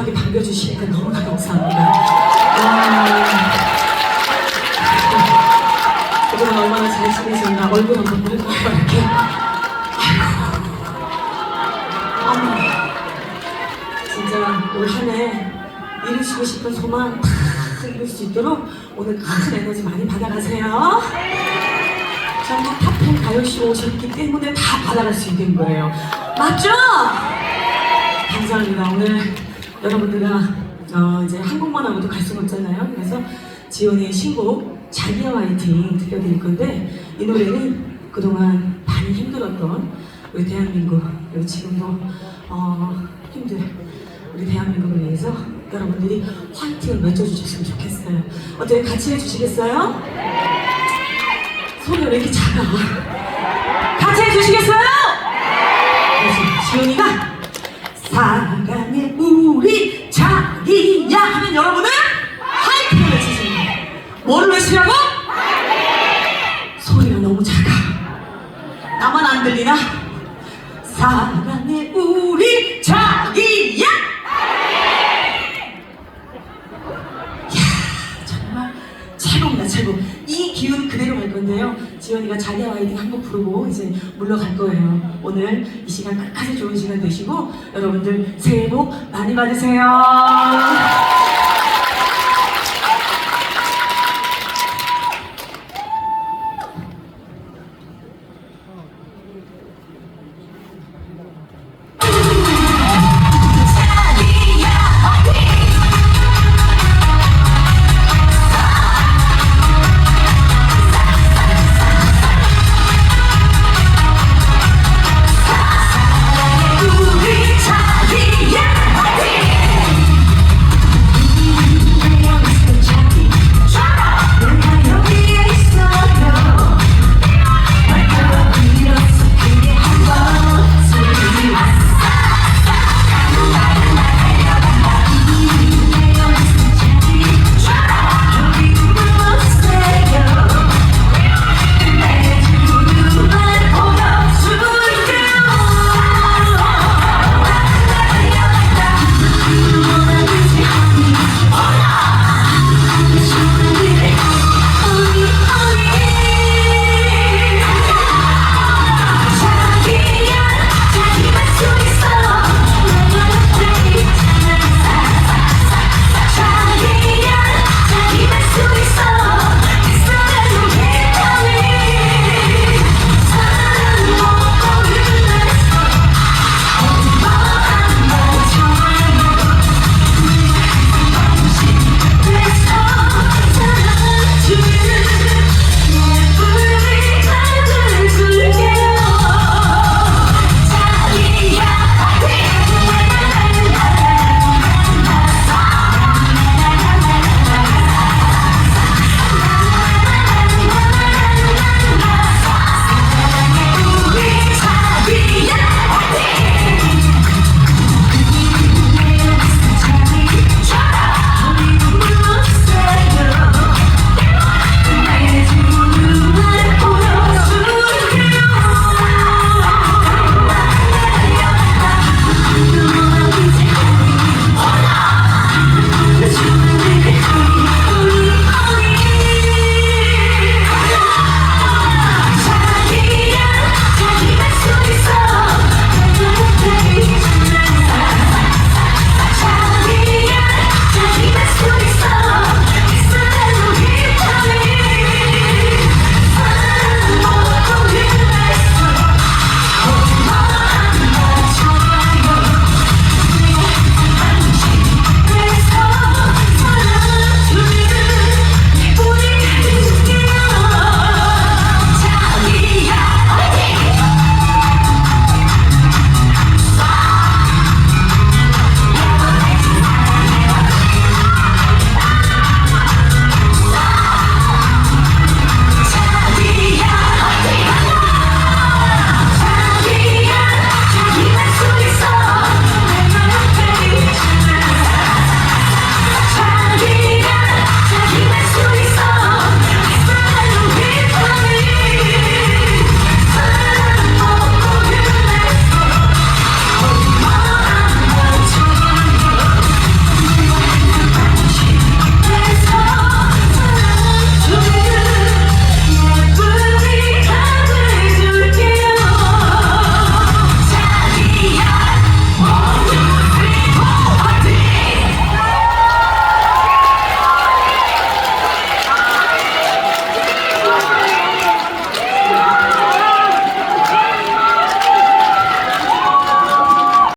격하게 반겨주시니까 너무나 감사합니다. 와, 그동안 얼마나 잘 지내셨나 얼굴 한번 볼까요? 이렇게. 아이고. 어머. 진짜 올 한 해 이루시고 싶은 소망 다 이룰 수 있도록 오늘 큰 에너지 많이 받아가세요. 전국 탑10 가요쇼 오셨기 때문에 다 받아갈 수 있는 거예요. 맞죠? 감사합니다. 오늘 여러분들과 어, 이제 한국만 하고도 갈 수는 없잖아요. 그래서 지원의 신곡 자기야 화이팅 들려드릴 건데 이 노래는 그동안 많이 힘들었던 우리 대한민국 그리고 지금도 어, 힘들 우리 대한민국을 위해서 여러분들이 화이팅을 외쳐주셨으면 좋겠어요. 어떻게 같이 해주시겠어요? 소리가 왜 이렇게 작아? 같이 해주시겠어요? 그래서 지훈이가 한곡 부르고 이제 물러갈 거예요. 오늘 이 시간 끝까지 좋은 시간 되시고 여러분들 새해 복 많이 받으세요.